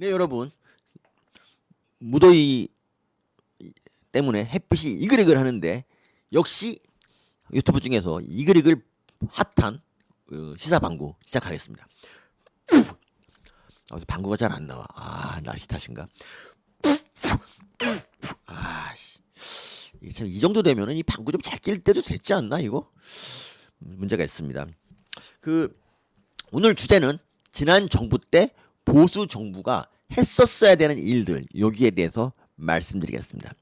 네 여러분 무더위 때문에 햇빛이 이글이글 하는데 역시 유튜브 중에서 이글이글 핫한 어, 시사 방구 시작하겠습니다. 아, 방구가 잘 안 나와. 아 날씨 탓인가? 아씨 이 정도 되면은 이 방구 좀 잘 낄 때도 됐지 않나 이거? 음, 문제가 있습니다. 그 오늘 주제는 지난 정부 때 보수 정부가 했었어야 되는 일들 여기에 대해서 말씀드리겠습니다.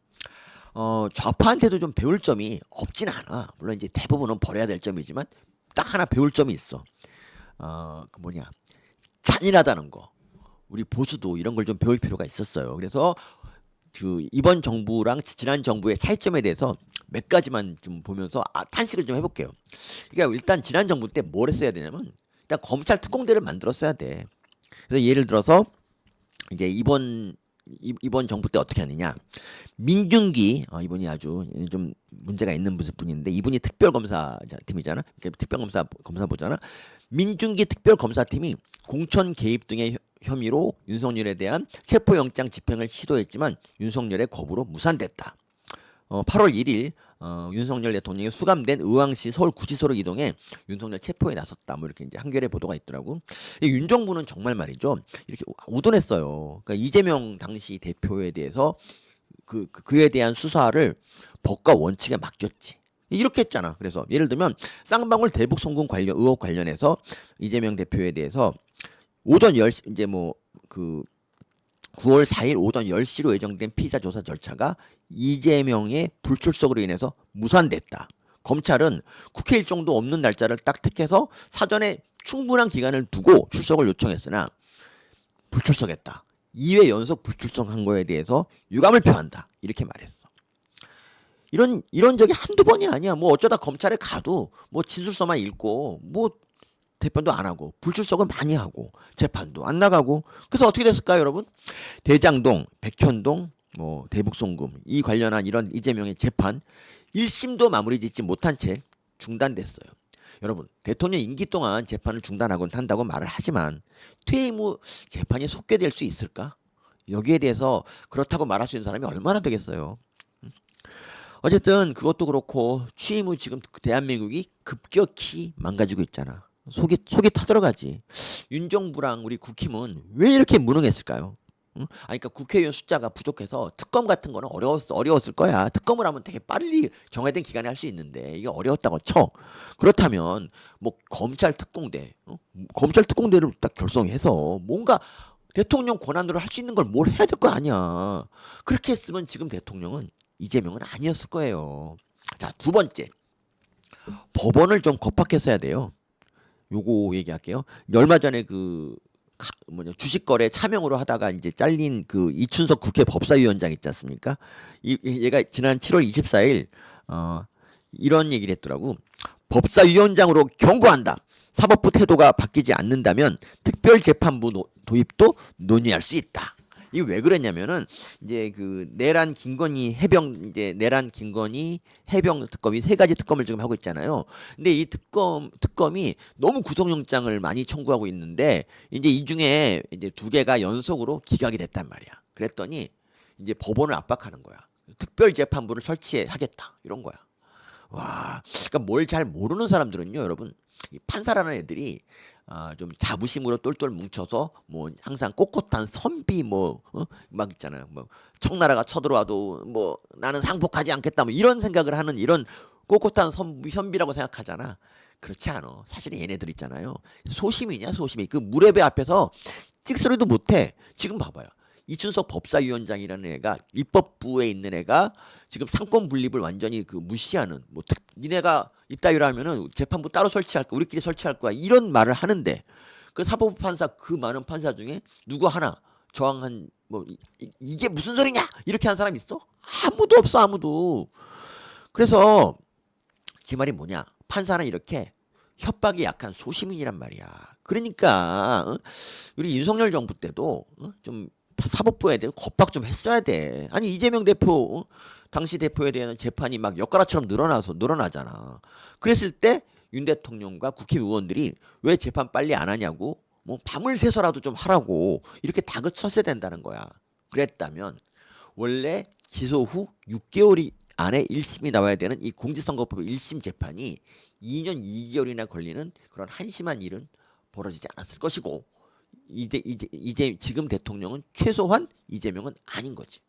어, 좌파한테도 좀 배울 점이 없진 않아. 물론 이제 대부분은 버려야 될 점이지만 딱 하나 배울 점이 있어. 어, 그 뭐냐 잔인하다는 거. 우리 보수도 이런 걸 좀 배울 필요가 있었어요. 그래서 그 이번 정부랑 지난 정부의 차이점에 대해서 몇 가지만 좀 보면서 아, 탄식을 좀 해볼게요. 그러니까 일단 지난 정부 때 뭘 했어야 되냐면 일단 검찰 특공대를 만들었어야 돼. 그래서 예를 들어서 이제 이번 이- 이번 정부 때 어떻게 하느냐. 민중기 어, 이분이 아주 좀 문제가 있는 분인데 이분이 특별검사 팀이잖아. 그러니까 특별검사 검사 보잖아. 민중기 특별검사팀이 공천 개입 등의 혐- 혐의로 윤석열에 대한 체포영장 집행을 시도했지만 윤석열의 거부로 무산됐다. 어, 8월 1일 어, 윤석열 대통령이 수감된 의왕시 서울구치소로 이동해 윤석열 체포에 나섰다. 뭐 이렇게 이제 한겨레 보도가 있더라고. 이 윤정부는 정말 말이죠. 이렇게 우둔했어요. 그러니까 이재명 당시 대표에 대해서 그, 그 그에 대한 수사를 법과 원칙에 맡겼지. 이렇게 했잖아. 그래서 예를 들면 쌍방울 대북 송금 관련 의혹 관련해서 이재명 대표에 대해서 오전 10시 이제 뭐 그 9월 4일 오전 10시로 예정된 피의자 조사 절차가 이재명의 불출석으로 인해서 무산됐다. 검찰은 국회 일정도 없는 날짜를 딱 택해서 사전에 충분한 기간을 두고 출석을 요청했으나 불출석했다. 2회 연속 불출석한 거에 대해서 유감을 표한다. 이렇게 말했어. 이런 이런 적이 한두 번이 아니야. 뭐 어쩌다 검찰에 가도 뭐 진술서만 읽고 뭐 대변도 안 하고 불출석은 많이 하고 재판도 안 나가고 그래서 어떻게 됐을까요, 여러분? 대장동, 백현동, 뭐 대북송금 이 관련한 이런 이재명의 재판 1심도 마무리 짓지 못한 채 중단됐어요. 여러분, 대통령 임기 동안 재판을 중단하곤 한다고 말을 하지만 퇴임 후 재판이 속개될 수 있을까? 여기에 대해서 그렇다고 말할 수 있는 사람이 얼마나 되겠어요? 음. 어쨌든 그것도 그렇고 취임 후 지금 대한민국이 급격히 망가지고 있잖아. 속이 속이 타들어가지. 윤 정부랑 우리 국힘은 왜 이렇게 무능했을까요? 응? 아, 그러니까 국회의원 숫자가 부족해서 특검 같은 거는 어려웠 어려웠을 거야. 특검을 하면 되게 빨리 정해진 기간에 할 수 있는데 이게 어려웠다고 쳐. 그렇다면 뭐 검찰 특공대, 어? 검찰 특공대를 딱 결성해서 뭔가 대통령 권한으로 할 수 있는 걸 뭘 해야 될 거 아니야. 그렇게 했으면 지금 대통령은 이재명은 아니었을 거예요. 자, 두 번째. 법원을 좀 겁박했어야 돼요. 요거 얘기할게요. 얼마 전에 그 가- 뭐냐 주식 거래 차명으로 하다가 이제 잘린 그 이춘석 국회 법사위원장 있지 않습니까? 이 이- 얘가 지난 7월 24일 어 이런 얘기를 했더라고. 법사위원장으로 경고한다. 사법부 태도가 바뀌지 않는다면 특별재판부 노- 도입도 논의할 수 있다. 이게 왜 그랬냐면은 이제 그 내란 김건희 해병 이제 내란 김건희 해병 특검이 세 가지 특검을 지금 하고 있잖아요. 근데 이 특검 특검이 너무 구속영장을 많이 청구하고 있는데 이제 이 중에 이제 두 개가 연속으로 기각이 됐단 말이야. 그랬더니 이제 법원을 압박하는 거야. 특별 재판부를 설치하겠다 이런 거야. 와, 그러니까 뭘 잘 모르는 사람들은요, 여러분, 이 판사라는 애들이 아, 좀 자부심으로 똘똘 뭉쳐서 뭐 항상 꼿꼿한 선비 뭐막 있잖아요. 뭐 청나라가 쳐들어와도 뭐 나는 상복하지 않겠다 뭐 이런 생각을 하는 이런 꼿꼿한 선비 현비라고 생각하잖아. 그렇지 않아. 사실은 얘네들 있잖아요. 소심이냐 소심이. 그 무례배 앞에서 찍소리도 못해. 지금 봐봐요. 이춘석 법사위원장이라는 애가 입법부에 있는 애가 지금 상권 분립을 완전히 그 무시하는 뭐 특, 니네가 이따위로 하면은 재판부 따로 설치할 거 우리끼리 설치할 거야 이런 말을 하는데 그 사법부 판사 그 많은 판사 중에 누구 하나 저항한 뭐 이, 이- 이게 무슨 소리냐? 이렇게 한 사람 있어? 아무도 없어 아무도. 그래서 제 말이 뭐냐? 판사는 이렇게 협박이 약한 소시민이란 말이야. 그러니까 어? 우리 윤석열 정부 때도 어? 좀 사법부에 대해 겁박 좀 했어야 돼. 아니 이재명 대표 어? 당시 대표에 대한 재판이 막 엿가락처럼 늘어나서 늘어나잖아. 그랬을 때 윤 대통령과 국회 의원들이 왜 재판 빨리 안 하냐고 뭐 밤을 새서라도 좀 하라고 이렇게 다그쳤어야 된다는 거야. 그랬다면 원래 기소 후 6개월이 안에 1심이 나와야 되는 이 공직선거법 1심 재판이 2년 2개월이나 걸리는 그런 한심한 일은 벌어지지 않았을 것이고 이제 이제 이제 지금 대통령은 최소한 이재명은 아닌 거지.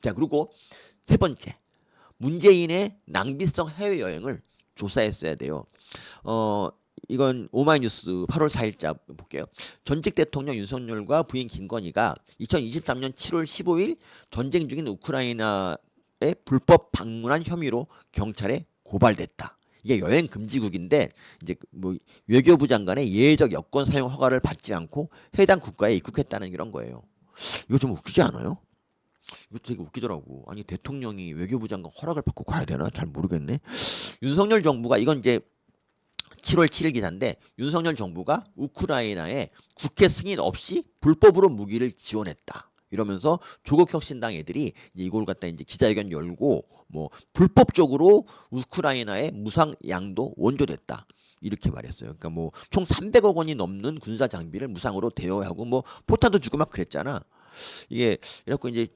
자 그리고 세 번째 문재인의 낭비성 해외 여행을 조사했어야 돼요. 어 이건 오마이뉴스 8월 4일자 볼게요. 전직 대통령 윤석열과 부인 김건희가 2023년 7월 15일 전쟁 중인 우크라이나에 불법 방문한 혐의로 경찰에 고발됐다. 이게 여행 금지국인데 이제 그뭐 외교부 장관의 예외적 여권 사용 허가를 받지 않고 해당 국가에 입국했다는 이런 거예요. 이거 좀 웃기지 않아요? 이거 되게 웃기더라고. 아니 대통령이 외교부 장관 허락을 받고 가야 되나? 잘 모르겠네. 윤석열 정부가 이건 이제 7월 7일 기사인데 윤석열 정부가 우크라이나에 국회 승인 없이 불법으로 무기를 지원했다. 이러면서 조국혁신당 애들이 이걸 갖다 이제 기자회견 열고 뭐 불법적으로 우크라이나에 무상 양도 원조됐다. 이렇게 말했어요. 그러니까 뭐 총 300억 원이 넘는 군사 장비를 무상으로 대여하고 뭐 포탄도 주고 막 그랬잖아. 이게 이렇게 이제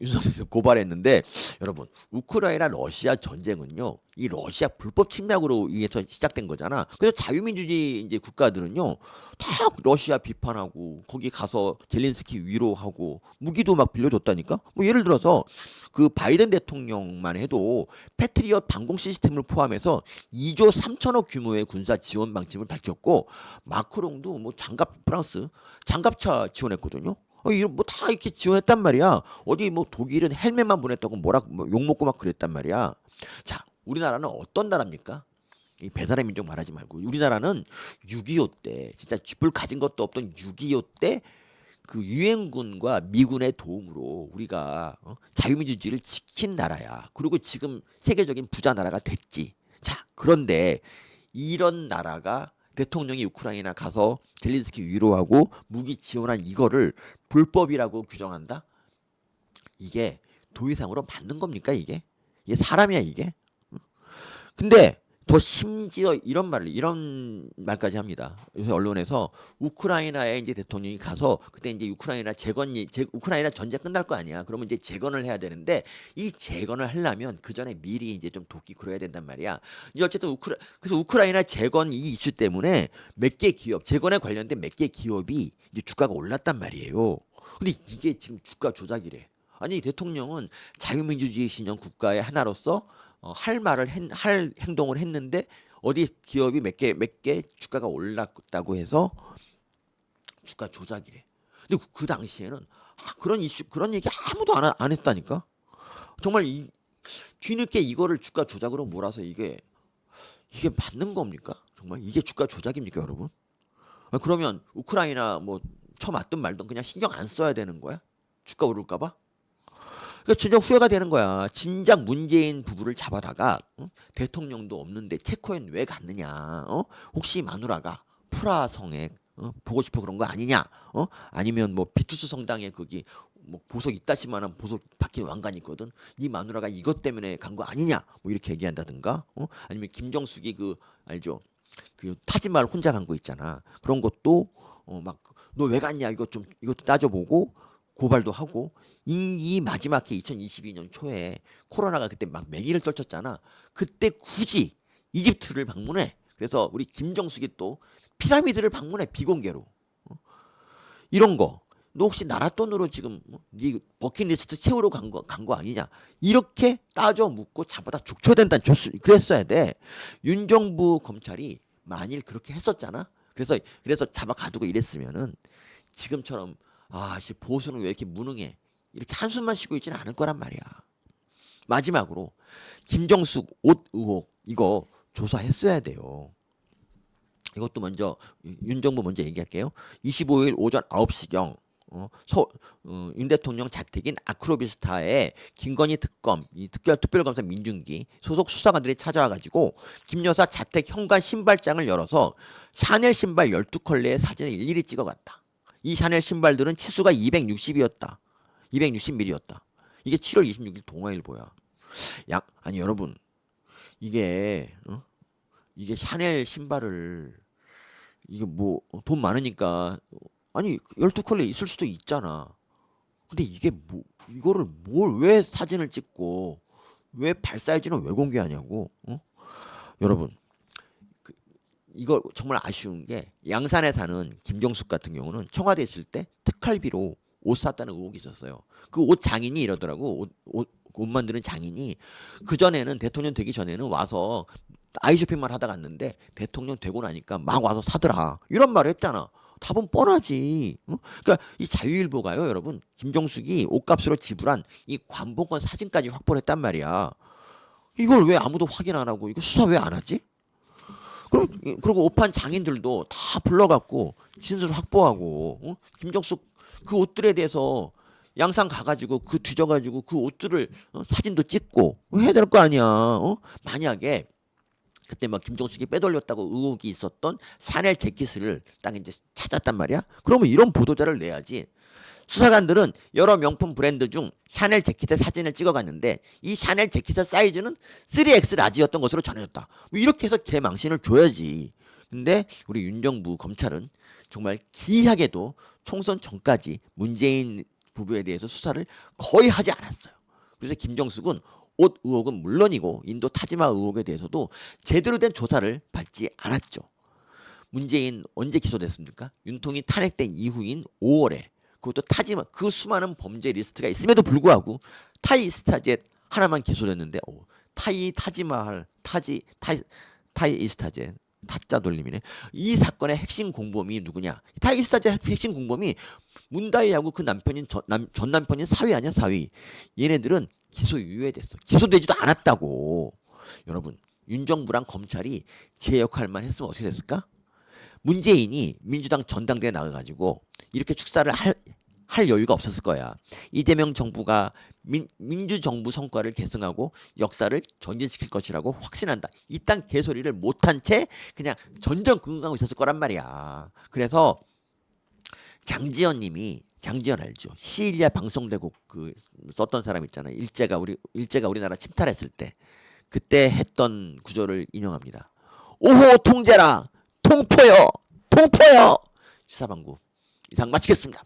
윤석열이 고발했는데 여러분 우크라이나 러시아 전쟁은요 이 러시아 불법 침략으로 의해서 시작된 거잖아. 그래서 자유민주주의 이제 국가들은요 다 러시아 비판하고 거기 가서 젤린스키 위로하고 무기도 막 빌려줬다니까. 뭐 예를 들어서 그 바이든 대통령만 해도 패트리엇 방공 시스템을 포함해서 2조 3천억 규모의 군사 지원 방침을 밝혔고 마크롱도 뭐 장갑 프랑스 장갑차 지원했거든요. 어, 이런 뭐 다 이렇게 지원했단 말이야. 어디 뭐 독일은 헬멧만 보냈다고 뭐라 뭐 욕먹고 막 그랬단 말이야. 자, 우리나라는 어떤 나라입니까? 이 배달의 민족 말하지 말고 우리나라는 6.25 때 진짜 쥐뿔 가진 것도 없던 6.25때 그 유엔군과 미군의 도움으로 우리가 어? 자유민주주의를 지킨 나라야. 그리고 지금 세계적인 부자 나라가 됐지. 자, 그런데 이런 나라가 대통령이 우크라이나 가서 젤린스키 위로하고 무기 지원한 이거를 불법이라고 규정한다? 이게 도의상으로 맞는 겁니까 이게? 이게 사람이야 이게? 응? 근데 더 심지어 이런 말을 이런 말까지 합니다. 요새 언론에서 우크라이나에 이제 대통령이 가서 그때 이제 우크라이나 재건 재, 우크라이나 전쟁 끝날 거 아니야. 그러면 이제 재건을 해야 되는데 이 재건을 하려면 그 전에 미리 이제 좀 도끼 kur어야 된단 말이야. 이제 어쨌든 우크라 그래서 우크라이나 재건 이 이슈 때문에 몇 개 기업 재건에 관련된 몇 개 기업이 이제 주가가 올랐단 말이에요. 근데 이게 지금 주가 조작이래. 아니 대통령은 자유민주주의 신형 국가의 하나로서 어, 할 말을 했, 할 행동을 했는데 어디 기업이 몇 개 몇 개 주가가 올랐다고 해서 주가 조작이래. 근데 그, 그 당시에는 아, 그런 이슈 그런 얘기 아무도 안, 하- 안 했다니까. 정말 이 뒤늦게 이거를 주가 조작으로 몰아서 이게 이게 맞는 겁니까? 정말 이게 주가 조작입니까, 여러분? 아, 그러면 우크라이나 뭐 왔든 말든 그냥 신경 안 써야 되는 거야? 주가 오를까봐? 그러니까 진짜 후회가 되는 거야. 진작 문재인 부부를 잡아다가 어? 대통령도 없는데 체코엔 왜 갔느냐? 어? 혹시 마누라가 프라 성에 어? 보고 싶어 그런 거 아니냐? 어? 아니면 뭐 비투스 성당에 거기 뭐 보석 이따시만한 보석 박힌 왕관이 있거든. 네 마누라가 이것 때문에 간 거 아니냐? 뭐 이렇게 얘기한다든가. 어? 아니면 김정숙이 그 알죠? 그 타지말 혼자 간 거 있잖아. 그런 것도 어 막 너 왜 갔냐? 이것 좀 이것도 따져보고 고발도 하고 이, 이 마지막에 2022년 초에 코로나가 그때 막 맹위를 떨쳤잖아. 그때 굳이 이집트를 방문해. 그래서 우리 김정숙이 또 피라미드를 방문해 비공개로. 어? 이런 거. 너 혹시 나라 돈으로 지금 뭐, 네 버킷리스트 채우러 간 거 간 거 아니냐? 이렇게 따져 묻고 잡아다 죽쳐야 된다. 줬 그랬어야 돼. 윤 정부 검찰이 만일 그렇게 했었잖아. 그래서 그래서 잡아 가두고 이랬으면은 지금처럼 아 씨 보수는 왜 이렇게 무능해? 이렇게 한숨만 쉬고 있지는 않을 거란 말이야. 마지막으로 김정숙 옷 의혹 이거 조사했어야 돼요. 이것도 먼저 윤 정부 먼저 얘기할게요. 25일 오전 9시경 어, 서, 어, 윤 대통령 자택인 아크로비스타에 김건희 특검, 이 특별 특별검사 민중기 소속 수사관들이 찾아와 가지고 김 여사 자택 현관 신발장을 열어서 샤넬 신발 12컬레의 사진을 일일이 찍어갔다. 이 샤넬 신발들은 치수가 260이었다. 260mm였다. 이게 7월 26일 동아일보야. 약 아니 여러분 이게 어? 이게 샤넬 신발을 이게 뭐 돈 많으니까 아니 열두 컬레 있을 수도 있잖아. 근데 이게 뭐 이거를 뭘 왜 사진을 찍고 왜 발 사이즈는 왜 공개하냐고. 어? 여러분 그, 이거 정말 아쉬운 게 양산에 사는 김경숙 같은 경우는 청와대 있을 때 특활비로 옷 샀다는 의혹이 있었어요. 그 옷 장인이 이러더라고. 옷, 옷, 옷 만드는 장인이 그 전에는 대통령 되기 전에는 와서 아이쇼핑만 하다 갔는데 대통령 되고 나니까 막 와서 사더라. 이런 말을 했잖아. 답은 뻔하지. 어? 그러니까 이 자유일보가요, 여러분. 김정숙이 옷값으로 지불한 이 관봉권 사진까지 확보를 했단 말이야. 이걸 왜 아무도 확인 안 하고 이거 수사 왜 안 하지? 그럼 그리고 옷판 장인들도 다 불러갖고 진술 확보하고 어? 김정숙 그 옷들에 대해서 양산 가가지고 그 뒤져가지고 그 옷들을 어, 사진도 찍고 해야 될 거 아니야. 어? 만약에 그때 막 김정숙이 빼돌렸다고 의혹이 있었던 샤넬 재킷을 딱 이제 찾았단 말이야. 그러면 이런 보도자를 내야지. 수사관들은 여러 명품 브랜드 중 샤넬 재킷의 사진을 찍어갔는데 이 샤넬 재킷의 사이즈는 3X 라지였던 것으로 전해졌다. 뭐 이렇게 해서 개망신을 줘야지. 근데 우리 윤정부 검찰은 정말 기이하게도 총선 전까지 문재인 부부에 대해서 수사를 거의 하지 않았어요. 그래서 김정숙은 옷 의혹은 물론이고 인도 타지마 의혹에 대해서도 제대로 된 조사를 받지 않았죠. 문재인 언제 기소됐습니까? 윤통이 탄핵된 이후인 5월에 그것도 타지마 그 수많은 범죄 리스트가 있음에도 불구하고 타이 스타젯 하나만 기소됐는데 오, 타이 타지마할 타지 타이 타이 이스타젯 타짜 돌림이네. 이 사건의 핵심 공범이 누구냐? 타이 스타젯 핵심 공범이 문다희하고 그 남편인 전, 남, 전 남편인 사위 아니야 사위. 얘네들은 기소 유예됐어. 기소되지도 않았다고. 여러분 윤정부랑 검찰이 제 역할만 했으면 어떻게 됐을까? 문재인이 민주당 전당대회 나가가지고 이렇게 축사를 할, 할 여유가 없었을 거야. 이재명 정부가 민, 민주정부 성과를 계승하고 역사를 전진시킬 것이라고 확신한다. 이딴 개소리를 못한 채 그냥 전전긍긍하고 있었을 거란 말이야. 그래서 장지연 님이 장지연 알죠? 시일리아 방송대국 그 썼던 사람 있잖아요. 일제가 우리 일제가 우리나라 침탈했을 때 그때 했던 구절을 인용합니다. 오호 통제라 통포여 통포여 시사방구 이상 마치겠습니다.